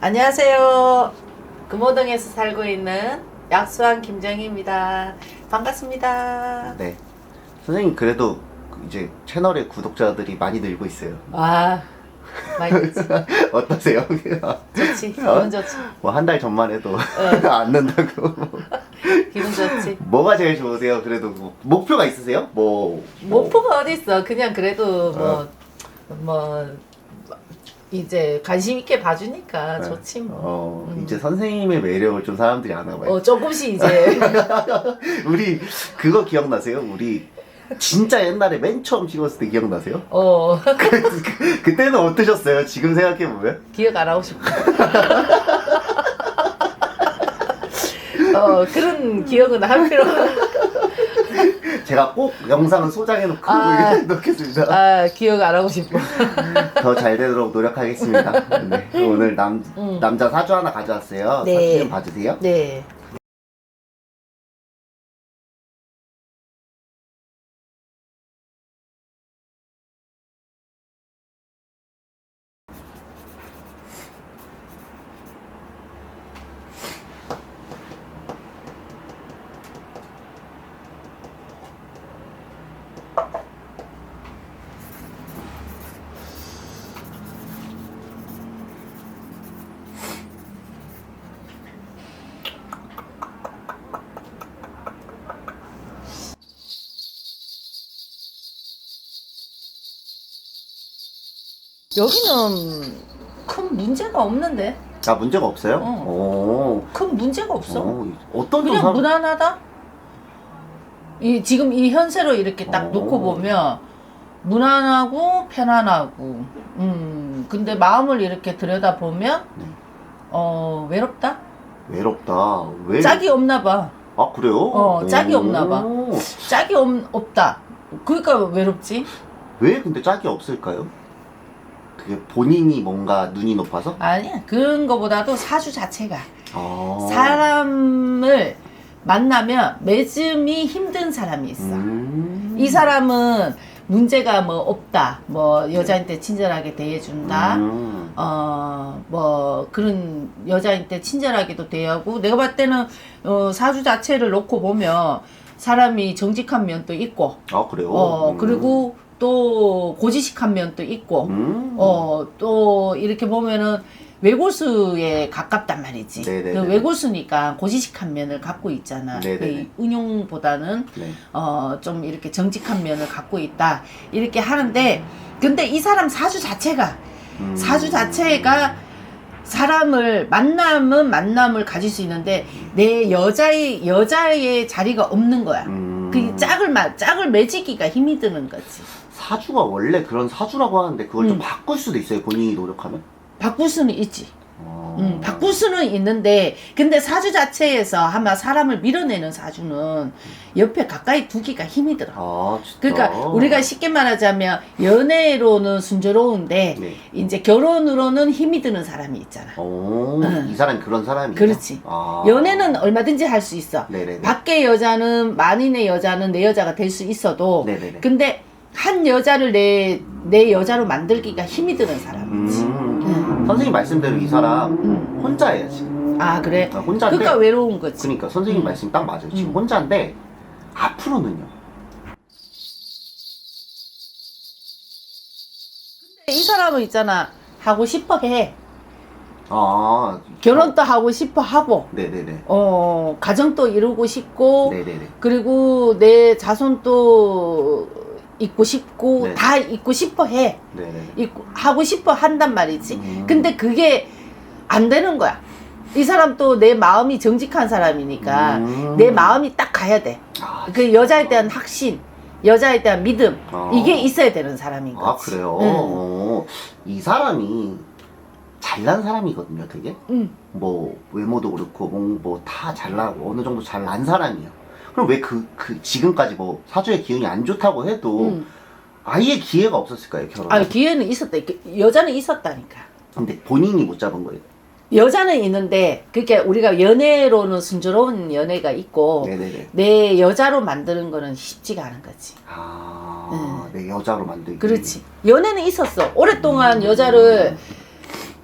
안녕하세요. 금호동에서 살고 있는 약수한 김정희입니다. 반갑습니다. 네. 선생님 그래도 이제 채널의 구독자들이 많이 늘고 있어요. 와, 많이 좋지. 어떠세요? 좋지. 기분 좋지. 뭐 한 달 전만 해도 네. 안 는다고. 기분 좋지. 뭐가 제일 좋으세요? 그래도 뭐 목표가 있으세요? 뭐, 뭐 목표가 어디 있어? 그냥 그래도 뭐, 뭐, 이제 관심 있게 봐주니까 네. 좋지 뭐. 어, 음. 이제 선생님의 매력을 좀 사람들이 아나 봐요. 어, 조금씩 이제. 우리 그거 기억나세요? 우리 진짜 옛날에 맨 처음 찍었을 때 기억나세요? 어, 그, 그때는 어떠셨어요? 지금 생각해 보면? 기억 안 하고 싶어. 어, 그런 기억은 할 필요가 제가 꼭 영상은 소장해 놓고 아. 놓겠습니다. 아, 기억 안 하고 싶어. 더 잘 되도록 노력하겠습니다. 네. 오늘 남, 음. 남자 사주 하나 가져왔어요. 네. 사주 좀 봐주세요. 네. 여기는 큰 문제가 없는데? 아, 문제가 없어요? 어. 오. 큰 문제가 없어. 어, 어떤 좀 그냥 사람- 무난하다? 이, 지금 이 현세로 이렇게 딱 어. 놓고 보면, 무난하고 편안하고, 음, 근데 마음을 이렇게 들여다 보면, 네. 어, 외롭다? 외롭다. 왜? 짝이 없나 봐. 아, 그래요? 어, 짝이 없나 봐. 오. 짝이 없, 없다. 그러니까 외롭지? 왜 근데 짝이 없을까요? 그게 본인이 뭔가 눈이 높아서? 아니야. 그런 거보다도 사주 자체가. 아. 사람을 만나면 맺음이 힘든 사람이 있어. 음. 이 사람은 문제가 뭐 없다. 뭐 여자한테 친절하게 대해준다. 음. 어, 뭐 그런 여자한테 친절하게도 대하고 내가 봤을 때는 어, 사주 자체를 놓고 보면 사람이 정직한 면도 있고 아, 그래요? 어, 음. 그리고 또 고지식한 면도 있고 음. 어, 또 이렇게 보면은 외골수에 가깝단 말이지. 네네네. 그 외골수니까 고지식한 면을 갖고 있잖아. 네네네. 그 운용보다는 네. 어, 좀 이렇게 정직한 면을 갖고 있다. 이렇게 하는데 근데 이 사람 사주 자체가 음. 사주 자체가 사람을 만남은 만남을 가질 수 있는데 내 여자의 여자의 자리가 없는 거야. 음. 그 짝을 마, 짝을 맺기가 힘이 드는 거지. 사주가 원래 그런 사주라고 하는데 그걸 좀 음. 바꿀 수도 있어요 본인이 노력하면 바꿀 수는 있지. 어. 음, 바꿀 수는 있는데 근데 사주 자체에서 아마 사람을 밀어내는 사주는 옆에 가까이 두기가 힘이 들어. 아 진짜 그러니까 우리가 쉽게 말하자면 연애로는 순조로운데 네. 이제 결혼으로는 힘이 드는 사람이 있잖아. 오, 응. 이 사람이 그런 사람이에요? 그렇지. 아. 연애는 얼마든지 할 수 있어. 네네네. 밖의 여자는 만인의 여자는 내 여자가 될 수 있어도 네네네. 근데 한 여자를 내, 내 여자로 만들기가 힘이 드는 사람이지. 음. 선생님 말씀대로 이 사람 음. 혼자예요 지금. 아 그래? 아, 혼자인데. 그러니까 외로운 거지. 그러니까 선생님 음. 말씀 딱 맞아요. 지금 음. 혼자인데 앞으로는요. 이 사람은 있잖아 하고 싶어 해. 아 결혼도 하고 싶어 하고 네네네. 어 가정도 이루고 싶고 네네네. 그리고 내 자손도 있고 싶고 네. 다 있고 싶어 해. 네네. 있고 하고 싶어 한단 말이지. 음. 근데 그게 안 되는 거야. 이 사람 또 내 마음이 정직한 사람이니까 음. 내 마음이 딱 가야 돼. 아, 그 여자에 대한 확신, 여자에 대한 믿음 아. 이게 있어야 되는 사람인 거지. 아 그래요. 응. 어, 이 사람이 잘난 사람이거든요, 되게. 응. 뭐 외모도 그렇고 뭐다 잘나고 어느 정도 잘난 사람이에요. 그럼 왜 그 그 지금까지 뭐 사주의 기운이 안 좋다고 해도 응. 아예 기회가 없었을까요 결혼? 아 기회는 있었다. 여자는 있었다니까. 근데 본인이 못 잡은 거예요. 여자는 있는데 그게 우리가 연애로는 순조로운 연애가 있고 네네네. 내 여자로 만드는 거는 쉽지가 않은 거지. 아, 내 여자로 만들기. 그렇지. 연애는 있었어. 오랫동안 여자를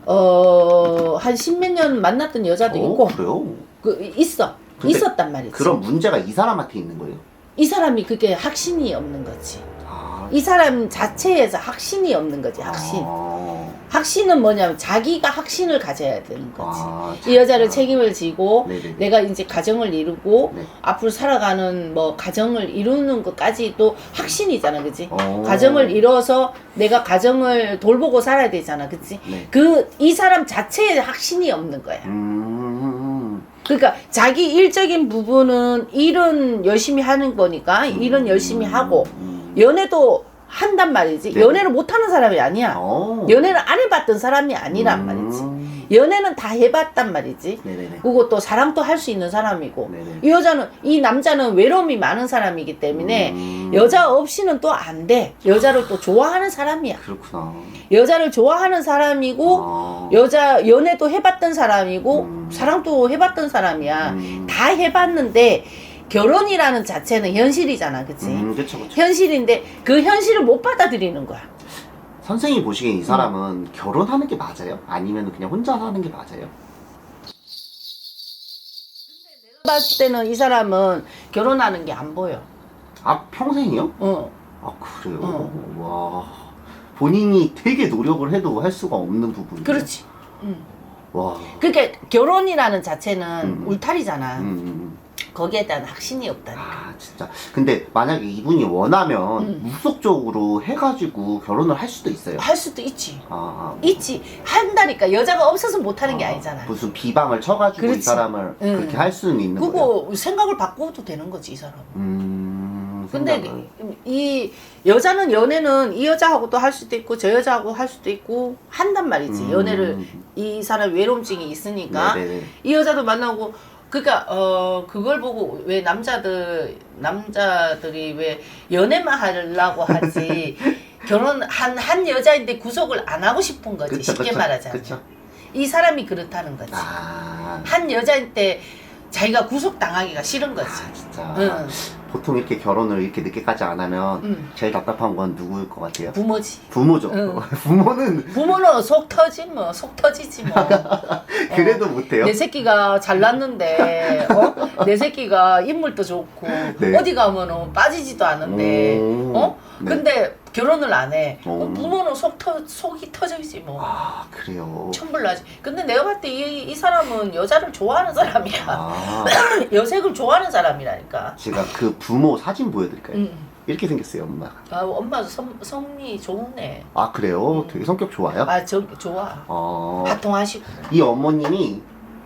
어, 한 십몇 년 만났던 여자도 어, 있고, 그래요? 그, 있어. 있었단 말이지. 그런 문제가 이 사람한테 있는 거예요? 이 사람이 그게 확신이 없는 거지. 아, 이 사람 자체에서 확신이 없는 거지, 확신. 아, 확신은 뭐냐면 자기가 확신을 가져야 되는 거지. 아, 이 여자를 아, 책임을 지고 네네네. 내가 이제 가정을 이루고 네. 앞으로 살아가는 뭐 가정을 이루는 것까지도 확신이잖아, 그지? 어. 가정을 이뤄서 내가 가정을 돌보고 살아야 되잖아, 그치? 네. 그 이 사람 자체에 확신이 없는 거야. 음, 그러니까 자기 일적인 부분은 일은 열심히 하는 거니까 일은 열심히 하고 음. 연애도 한단 말이지. 네. 연애를 못 하는 사람이 아니야. 어. 연애를 안 해봤던 사람이 아니란 말이지. 음. 연애는 다 해봤단 말이지. 네네네. 또 사랑도 할 수 있는 사람이고. 네네. 이 여자는, 이 남자는 외로움이 많은 사람이기 때문에 음. 여자 없이는 또 안 돼. 여자를 또 좋아하는 사람이야. 그렇구나. 여자를 좋아하는 사람이고, 아. 여자, 연애도 해봤던 사람이고, 음. 사랑도 해봤던 사람이야. 음. 다 해봤는데, 결혼이라는 자체는 현실이잖아. 그치? 음, 그쵸, 그쵸. 현실인데, 그 현실을 못 받아들이는 거야. 선생님이 보시기엔 이 사람은 음. 결혼하는 게 맞아요? 아니면 그냥 혼자 사는 게 맞아요? 봤을 때는 이 사람은 결혼하는 게 안 보여. 아, 평생이요? 어. 아, 그래요? 와. 본인이 되게 노력을 해도 할 수가 없는 부분이에요. 그렇지. 응. 와. 그러니까 결혼이라는 자체는 음. 울타리잖아. 음, 음. 거기에 대한 확신이 없다니까. 아, 진짜. 근데 만약에 이분이 원하면 음. 무속적으로 해가지고 결혼을 할 수도 있어요. 할 수도 있지. 아, 아. 있지. 한다니까. 여자가 없어서 못 하는 게 아, 아니잖아. 무슨 비방을 쳐가지고 이 그렇지. 사람을 응. 그렇게 할 수는 있는 거예요. 그거 생각을 바꿔도 되는 거지, 이 사람. 음, 근데 생각을. 이 여자는 연애는 이 여자하고도 할 수도 있고 저 여자하고 할 수도 있고 한단 말이지. 음. 연애를 이 사람 외로움증이 있으니까 네네네. 이 여자도 만나고 그러니까 어 그걸 보고 왜 남자들 남자들이 왜 연애만 하려고 하지? 결혼 한 한 여자인데 구속을 안 하고 싶은 거지 그쵸, 쉽게 그쵸, 말하자면. 그쵸. 이 사람이 그렇다는 거지. 아, 한 여자인데 자기가 구속 당하기가 싫은 거지. 아, 진짜. 응, 보통 이렇게 결혼을 이렇게 늦게까지 안 하면 응. 제일 답답한 건 누구일 것 같아요? 부모지 부모죠. 응. 부모는 부모는 속 터지 뭐 속 터지지 뭐 그래도 못해요. 내 새끼가 잘났는데 어? 내 새끼가 인물도 좋고 네. 어디 가면은 빠지지도 않은데 오. 어? 네. 근데 결혼을 안 해. 오. 어, 부모는 속 터, 속이 터져있지 뭐. 아 그래요. 천불나지. 근데 내가 봤을 때 이 이 사람은 여자를 좋아하는 사람이야. 아 여색을 좋아하는 사람이라니까. 제가 그 부모 사진 보여드릴까요? 응. 이렇게 생겼어요 엄마가. 아 엄마도 성, 성이 좋네. 아 그래요? 음. 되게 성격 좋아요? 아저 좋아. 어, 화통하시고. 이 어머님이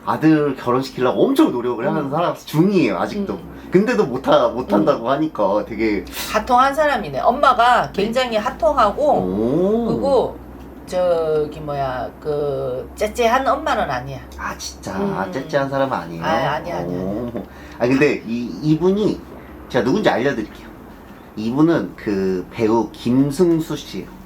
아들 결혼시키려고 엄청 노력을 하는 음. 사람 중이에요 아직도. 음. 근데도 못하 못한다고 하니까 되게 화통한 사람이네. 엄마가 굉장히 화통하고 오. 그리고 저기 뭐야 그 째째한 엄마는 아니야. 아 진짜 음. 째째한 사람 은 아니에요. 아, 아니야, 아니야, 오. 아 근데 이 이분이 제가 누군지 알려드릴게요. 이분은 그 배우 김승수 씨예요.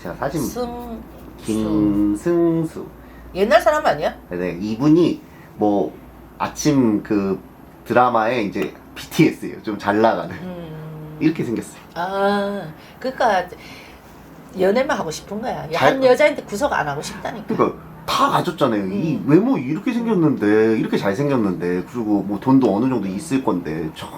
제가 사진 김승 김승수. 옛날 사람 아니야? 네, 이분이 뭐 아침 그 드라마에 이제 BTS예요. 좀 잘 나가는 음. 이렇게 생겼어요. 아, 그러니까 연애만 하고 싶은 거야. 잘- 한 여자인데 구속 안 하고 싶다니까. 그러니까 다 가졌잖아요. 이 음. 외모 이렇게 생겼는데 이렇게 잘 생겼는데 그리고 뭐 돈도 어느 정도 있을 건데 저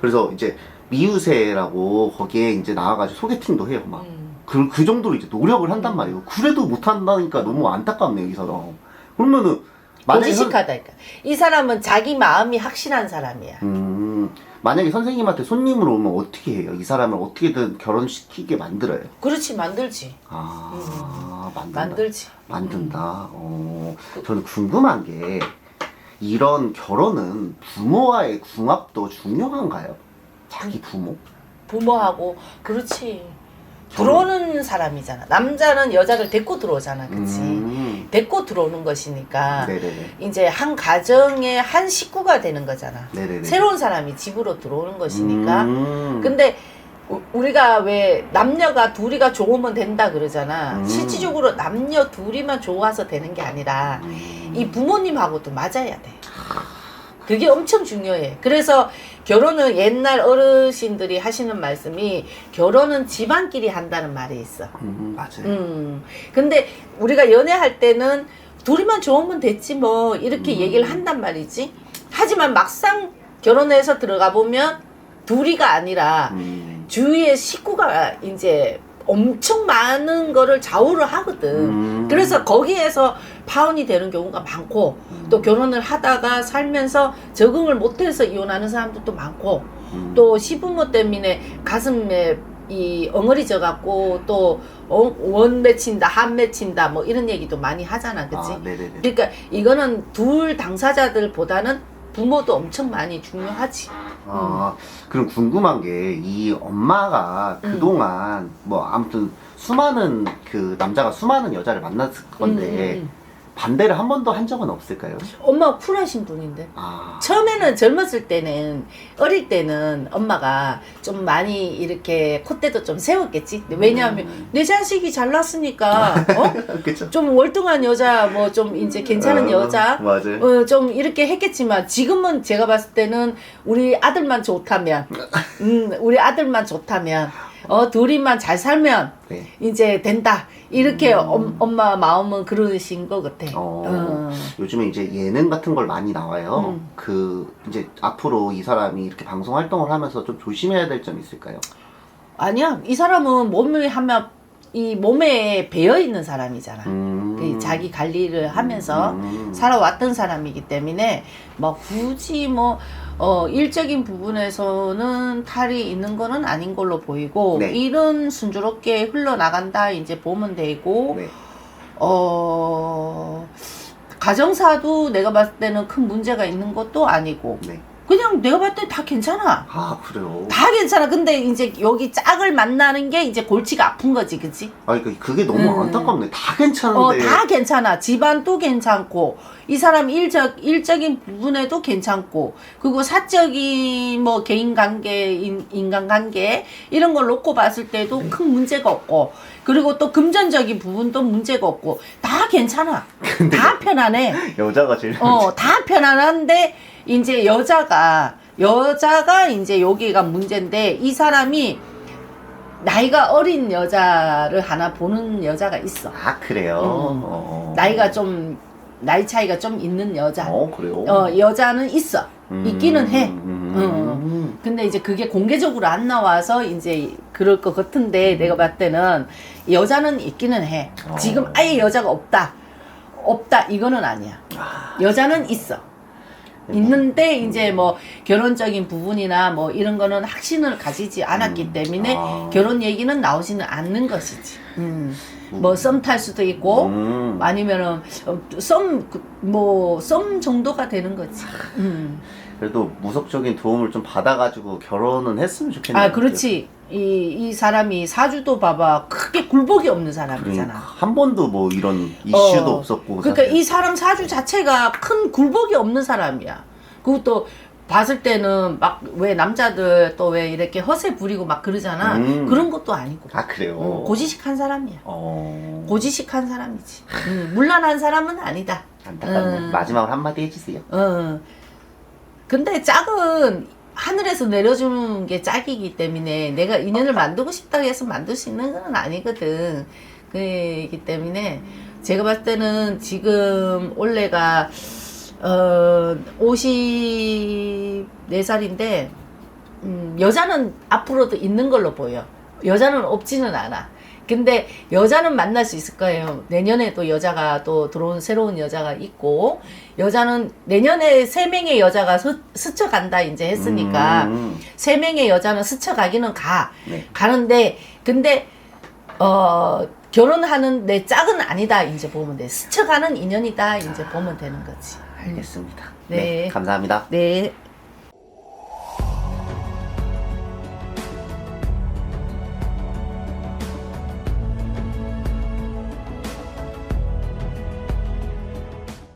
그래서 이제 미우새라고 거기에 이제 나와가지고 소개팅도 해요. 막 음. 그, 그 정도로 이제 노력을 한단 말이에요. 그래도 못한다니까 너무 안타깝네요, 이 사람. 그러면은, 만약에, 선, 고지식하다니까. 이 사람은 자기 마음이 확실한 사람이야. 음, 만약에 선생님한테 손님으로 오면 어떻게 해요? 이 사람을 어떻게든 결혼시키게 만들어요? 그렇지 만들지. 아, 만든다. 만들지. 만든다. 어, 저는 궁금한 게, 이런 결혼은 부모와의 궁합도 중요한가요? 자기 부모? 부모하고 그렇지. 들어오는 사람이잖아. 남자는 여자를 데리고 들어오잖아. 그치? 음, 데리고 들어오는 것이니까 네네네. 이제 한 가정의 한 식구가 되는 거잖아. 네네네. 새로운 사람이 집으로 들어오는 것이니까. 음, 근데 우- 우리가 왜 남녀가 둘이가 좋으면 된다 그러잖아. 음. 실질적으로 남녀 둘이만 좋아서 되는 게 아니라 음. 이 부모님하고도 맞아야 돼. 그게 엄청 중요해. 그래서 결혼은 옛날 어르신들이 하시는 말씀이 결혼은 집안끼리 한다는 말이 있어. 음, 맞아요. 음. 근데 우리가 연애할 때는 둘이만 좋으면 됐지 뭐 이렇게 음. 얘기를 한단 말이지. 하지만 막상 결혼해서 들어가 보면 둘이가 아니라 음. 주위에 식구가 이제 엄청 많은 거를 좌우를 하거든. 음. 그래서 거기에서 파혼이 되는 경우가 많고 또 결혼을 하다가 살면서 적응을 못해서 이혼하는 사람들도 많고 음. 또 시부모 때문에 가슴에 이 엉어리져 갖고 또 어, 원 맺힌다 한 맺힌다 뭐 이런 얘기도 많이 하잖아 그치 아, 네네네. 그러니까 이거는 둘 당사자들보다는 부모도 엄청 많이 중요하지 아, 그럼 궁금한 게 이 엄마가 음. 그동안 뭐 아무튼 수많은 그 남자가 수많은 여자를 만났을 건데 음, 음, 반대를 한 번도 한 적은 없을까요? 음. 엄마가 쿨하신 분인데 아, 처음에는 젊었을 때는 어릴 때는 엄마가 좀 많이 이렇게 콧대도 좀 세웠겠지 왜냐하면 음. 내 자식이 잘났으니까 어? 좀 월등한 여자 뭐 좀 이제 괜찮은 어, 여자 맞아요. 어, 좀 이렇게 했겠지만 지금은 제가 봤을 때는 우리 아들만 좋다면 음, 우리 아들만 좋다면 어 둘이만 잘 살면 네. 이제 된다 이렇게 음. 엄, 엄마 마음은 그러신 것 같아 어. 어. 요즘에 이제 예능 같은 걸 많이 나와요. 음. 그 이제 앞으로 이 사람이 이렇게 방송 활동을 하면서 좀 조심해야 될 점 있을까요? 아니야 이 사람은 몸이 하면 이 몸에 배어 있는 사람이잖아 음. 그 자기 관리를 하면서 음. 살아왔던 사람이기 때문에 뭐 굳이 뭐 어, 일적인 부분에서는 탈이 있는 거는 아닌 걸로 보이고 네. 일은 순조롭게 흘러나간다 이제 보면 되고 네. 어 가정사도 내가 봤을 때는 큰 문제가 있는 것도 아니고 네. 그냥 내가 봤을 때 다 괜찮아 아 그래요. 다 괜찮아 근데 이제 여기 짝을 만나는 게 이제 골치가 아픈 거지 그치? 아 그러니까 그게 너무 음. 안타깝네. 다 괜찮은데. 어, 다 괜찮아. 집안도 괜찮고, 이 사람 일적, 일적인 부분에도 괜찮고, 그리고 사적인 뭐 개인 관계, 인, 인간 관계, 이런 걸 놓고 봤을 때도 큰 문제가 없고, 그리고 또 금전적인 부분도 문제가 없고, 다 괜찮아. 다 편안해. 여자가 제일 어, 다 편안한데, 이제 여자가, 여자가 이제 여기가 문제인데, 이 사람이 나이가 어린 여자를 하나 보는 여자가 있어. 아 그래요. 음. 어. 나이가 좀 나이 차이가 좀 있는 여자. 어 그래요. 어 여자는 있어. 음. 있기는 해. 음. 근데 이제 그게 공개적으로 안 나와서 이제 그럴 것 같은데 내가 봤을 때는 여자는 있기는 해. 어. 지금 아예 여자가 없다. 없다 이거는 아니야. 아, 여자는 있어. 있는데 이제 뭐 결혼적인 부분이나 뭐 이런 거는 확신을 가지지 않았기 음. 때문에 아. 결혼 얘기는 나오지는 않는 것이지. 음. 뭐 썸 탈 수도 있고 음. 아니면은 어, 썸뭐 썸 정도가 되는 거지. 음. 그래도 무속적인 도움을 좀 받아가지고 결혼은 했으면 좋겠네요. 아 그렇지. 이, 이 사람이 사주도 봐봐 크게 굴복이 없는 그러니까 사람이잖아. 한 번도 뭐 이런 이슈도 어. 없었고. 그러니까 사실. 이 사람 사주 자체가 큰 굴복이 없는 사람이야. 그리고 또 봤을 때는 막 왜 남자들 또 왜 이렇게 허세 부리고 막 그러잖아. 음. 그런 것도 아니고. 아 그래요. 어, 고지식한 사람이야. 어. 고지식한 사람이지. 음, 물란한 사람은 아니다. 안타깝네. 음. 마지막으로 한마디 해주세요. 어. 근데 짝은 하늘에서 내려주는 게 짝이기 때문에 내가 인연을 만들고 싶다고 해서 만들 수 있는 건 아니거든. 그렇기 때문에 제가 봤을 때는 지금 올해가 어 54살인데 음, 여자는 앞으로도 있는 걸로 보여. 여자는 없지는 않아. 근데 여자는 만날 수 있을 거예요. 내년에도 여자가 또 들어온 새로운 여자가 있고 여자는 내년에 세 명의 여자가 스, 스쳐간다 이제 했으니까 음. 세 명의 여자는 스쳐가기는 가 네. 가는데 근데 어 결혼하는 내 짝은 아니다 이제 보면 돼 스쳐가는 인연이다 이제 보면 되는 거지. 알겠습니다. 네. 네 감사합니다. 네.